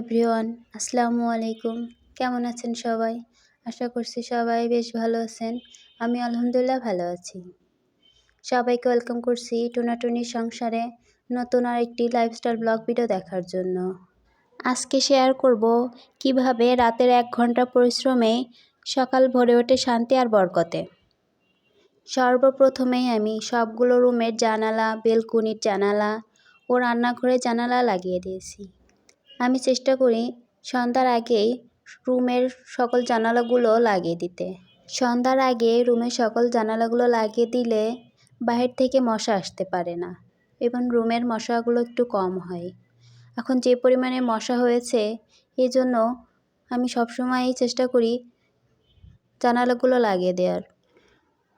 Everyone, আসসালামু আলাইকুম। কেমন আছেন সবাই? আশা করছি সবাই বেশ ভালো আছেন। আমি আলহামদুলিল্লাহ ভালো আছি। সবাইকে ওয়েলকাম করছি টুনাটুনির সংসারে নতুন আরেকটি লাইফস্টাইল ব্লগ ভিডিও দেখার জন্য। আজকে শেয়ার করব কীভাবে রাতের এক ঘণ্টা পরিশ্রমে সকাল ভরে ওঠে শান্তি আর বরকতে। সর্বপ্রথমেই আমি সবগুলো রুমের জানালা, বেলকুনির জানালা ও রান্নাঘরের জানালা লাগিয়ে দিয়েছি। আমি চেষ্টা করি সন্ধ্যার আগেই রুমের সকল জানালাগুলো লাগিয়ে দিতে। সন্ধ্যার আগে রুমের সকল জানালাগুলো লাগিয়ে দিলে বাহির থেকে মশা আসতে পারে না এবং রুমের মশাগুলো একটু কম হয়। এখন যে পরিমাণে মশা হয়েছে এই জন্য আমি সবসময়ই চেষ্টা করি জানালাগুলো লাগিয়ে দেওয়ার।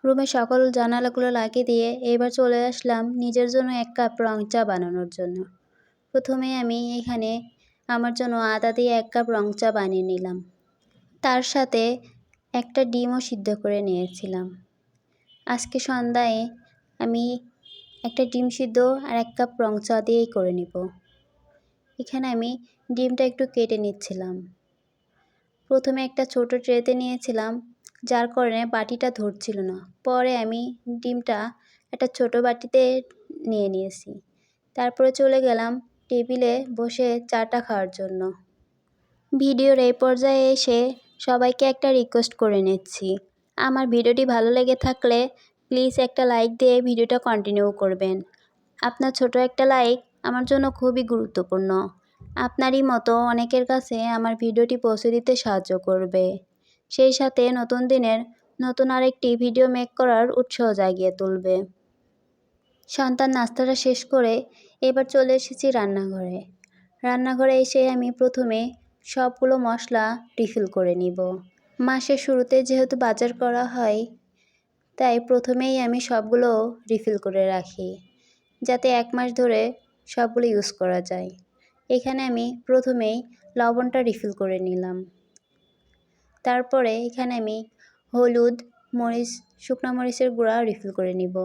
রুমে সকল জানালাগুলো লাগিয়ে দিয়ে এবার চলে আসলাম নিজের জন্য এক কাপ রং চা বানানোর জন্য। প্রথমে আমি এখানে আমার জন্য আদা দিয়ে এক কাপ রং চা বানিয়ে নিলাম। তার সাথে একটা ডিমও সিদ্ধ করে নিয়েছিলাম। আজকে সন্ধ্যায় আমি একটা ডিম সিদ্ধ আর এক কাপ রং চা দিয়েই করে নিব। এখানে আমি ডিমটা একটু কেটে নিচ্ছিলাম। প্রথমে একটা ছোট ট্রেতে নিয়েছিলাম, যার কারণে বাটিটা ধরছিল না। পরে আমি ডিমটা একটা ছোট বাটিতে নিয়ে নিয়েছি। তারপরে চলে গেলাম টেবিলে বসে চাটা খাওয়ার জন্য। ভিডিওর এই পর্যায়ে এসে সবাইকে একটা রিকোয়েস্ট করে নিচ্ছি। আমার ভিডিওটি ভালো লেগে থাকলে প্লিজ একটা লাইক দিয়ে ভিডিওটা কন্টিনিউ করবেন। আপনার ছোট একটা লাইক আমার জন্য খুবই গুরুত্বপূর্ণ। আপনারই মতো অনেকের কাছে আমার ভিডিওটি পৌঁছে দিতে সাহায্য করবে। সেই সাথে নতুন দিনের নতুন আরেকটি ভিডিও মেক করার উৎসাহ জাগিয়ে তুলবে। সন্তান নাস্তাটা শেষ করে এবার চলে এসেছি রান্নাঘরে। রান্নাঘরে এসে আমি প্রথমে সবগুলো মশলা রিফিল করে নিব। মাসের শুরুতে যেহেতু বাজার করা হয়, তাই প্রথমেই আমি সবগুলো রিফিল করে রাখি, যাতে এক মাস ধরে সবগুলো ইউজ করা যায়। এখানে আমি প্রথমেই লবণটা রিফিল করে নিলাম। তারপরে এখানে আমি হলুদ, মরিচ, শুকনো মরিচের গুঁড়া রিফিল করে নিব।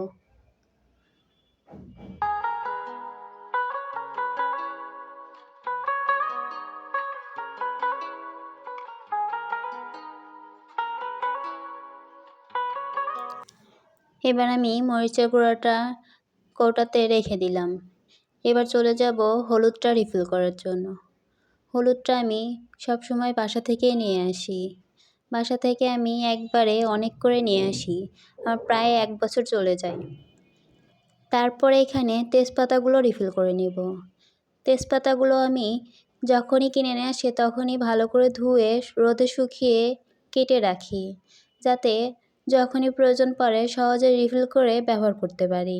এবার আমি মরিচের গুঁড়োটা কৌটাতে রেখে দিলাম। এবার চলে যাব হলুদটা রিফিল করার জন্য। হলুদটা আমি সব সময় বাসা থেকেই নিয়ে আসি। বাসা থেকে আমি একবারে অনেক করে নিয়ে আসি। আমার প্রায় এক বছর চলে যায়। তারপরে এখানে তেজপাতাগুলো রিফিল করে নেব। তেজপাতাগুলো আমি যখনই কিনে নিয়ে আসি, তখনই ভালো করে ধুয়ে রোদে শুকিয়ে কেটে রাখি। যাতে যখনই প্রয়োজন পড়ে সহজে রিফিল করে ব্যবহার করতে পারি।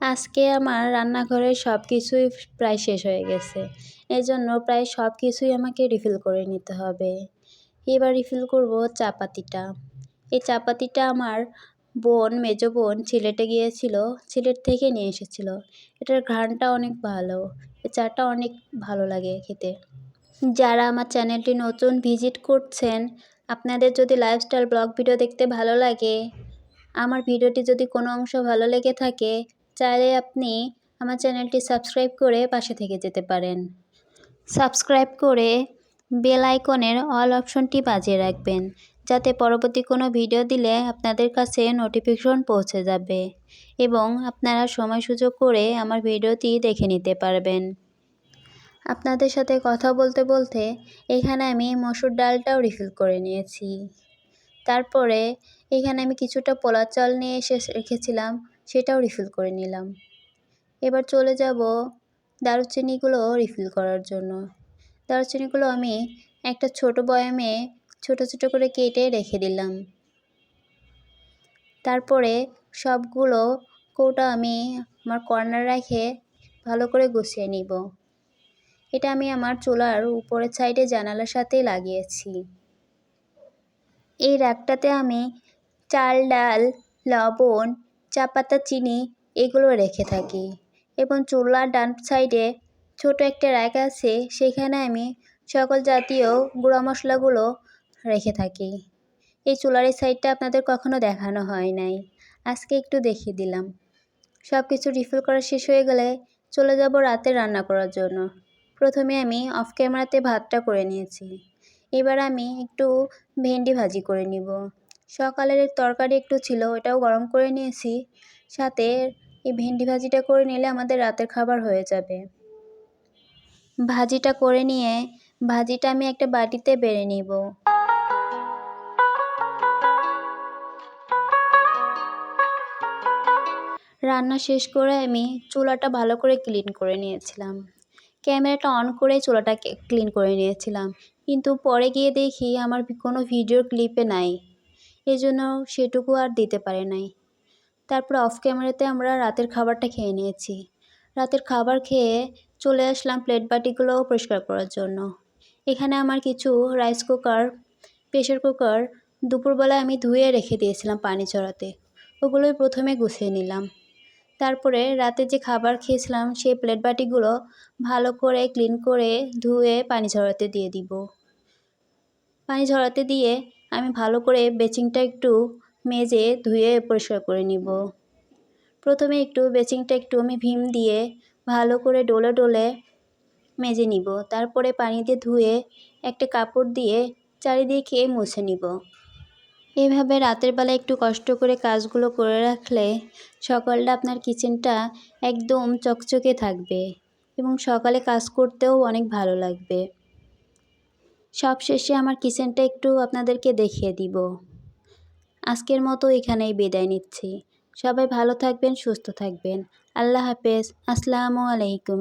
আজকে আমার রান্নাঘরের সব কিছুই প্রায় শেষ হয়ে গেছে। এজন্য প্রায় সব কিছুই আমাকে রিফিল করে নিতে হবে। এবার রিফিল করব চাপাতিটা। এই চাপাতিটা আমার বোন, মেজো বোন সিলেটে গিয়েছিল, সিলেট থেকে নিয়ে এসেছিল। এটার ঘ্রাণটা অনেক ভালো। এই চাটা অনেক ভালো লাগে খেতে। যারা আমার চ্যানেলটি নতুন ভিজিট করছেন আপনাদের যদি লাইফস্টাইল ব্লগ ভিডিও দেখতে ভালো লাগে, আমার ভিডিওটি যদি কোনো অংশ ভালো লেগে থাকে, চাইলে আপনি আমার চ্যানেলটি সাবস্ক্রাইব করে পাশে থেকে যেতে পারেন। সাবস্ক্রাইব করে বেল আইকনের অল অপশনটি বাজিয়ে রাখবেন, যাতে পরবর্তী কোনো ভিডিও দিলে আপনাদের কাছে নোটিফিকেশন পৌঁছে যাবে এবং আপনারা সময় সুযোগ করে আমার ভিডিওটি দেখে নিতে পারবেন। আপনাদের সাথে কথা বলতে বলতে এখানে আমি মসুর ডালটাও রিফিল করে নিয়েছি। তারপরে এখানে আমি কিছুটা পোলা চাল নিয়ে এসে রেখেছিলাম, সেটাও রিফিল করে নিলাম। এবার চলে যাব দারুচিনিগুলো রিফিল করার জন্য। দারুচিনিগুলো আমি একটা ছোট বয়ামে ছোট ছোট করে কেটে রেখে দিলাম। তারপরে সবগুলো কৌটা আমি আমার কর্নার রেখে ভালো করে গুছিয়ে নিব। এটা আমি আমার চুলার উপরের সাইডে জানালার সাথে লাগিয়েছি। এই র্যাকটাতে আমি চাল, ডাল, লবণ, চা পাতা, চিনি এগুলো রেখে থাকি এবং চুলার ডান সাইডে ছোট একটা র্যাক আছে, সেখানে আমি সকল জাতীয় গুঁড়া মশলাগুলো রেখে থাকি। এই চুলার এই সাইডটা আপনাদের কখনো দেখানো হয় নাই। আজকে একটু দেখিয়ে দিলাম। সব কিছু রিফিল করা শেষ হয়ে গেলে চলে যাব রাতে রান্না করার জন্য। প্রথমে আমি অফ ক্যামেরাতে ভাতটা করে নিয়েছি। এবার আমি একটু ভেন্ডি ভাজি করে নিব। সকালের তরকারি একটু ছিল, ওটাও গরম করে নিয়েছি। সাথে এই ভেন্ডি ভাজিটা করে নিলে আমাদের রাতের খাবার হয়ে যাবে। ভাজিটা করে নিয়ে ভাজিটা আমি একটা বাটিতে বেড়ে নিব। রান্না শেষ করে আমি চুলাটা ভালো করে ক্লিন করে নিয়েছিলাম। ক্যামেরাটা অন করে চুলাটাকে ক্লিন করে নিয়েছিলাম। কিন্তু পরে গিয়ে দেখি আমার কোনো ভিডিও ক্লিপে নাই। এই জন্য সেটুকু আর দিতে পারে নাই। তারপর অফ ক্যামেরাতে আমরা রাতের খাবারটা খেয়ে নিয়েছি। রাতের খাবার খেয়ে চলে আসলাম প্লেট বাটিগুলোও পরিষ্কার করার জন্য। এখানে আমার কিছু রাইস কুকার প্রেশার কুকার দুপুরবেলায় আমি ধুয়ে রেখে দিয়েছিলাম পানি চড়াতে ওগুলোই প্রথমে গুছিয়ে নিলাম। তারপরে রাতে যে খাবার খেয়েছিলাম, সেই প্লেট বাটিগুলো ভালো করে ক্লিন করে ধুয়ে পানি ঝরাতে দিয়ে দিব। পানি ঝরাতে দিয়ে আমি ভালো করে বেচিংটা একটু মেজে ধুয়ে পরিষ্কার করে নিব। প্রথমে একটু বেচিংটা একটু আমি ভীম দিয়ে ভালো করে ডলে ডলে মেজে নিব। তারপরে পানি দিয়ে ধুয়ে একটা কাপড় দিয়ে চারিদিকে মুছে নিব। এভাবে রাতের বেলা একটু কষ্ট করে কাজগুলো করে রাখলে সকালটা আপনার কিচেনটা একদম চকচকে থাকবে এবং সকালে কাজ করতেও অনেক ভালো লাগবে। সব শেষে আমার কিচেনটা একটু আপনাদেরকে দেখিয়ে দিব। আজকের মতো এখানেই বিদায় নিচ্ছি। সবাই ভালো থাকবেন, সুস্থ থাকবেন। আল্লাহ হাফেজ। আসসালামু আলাইকুম।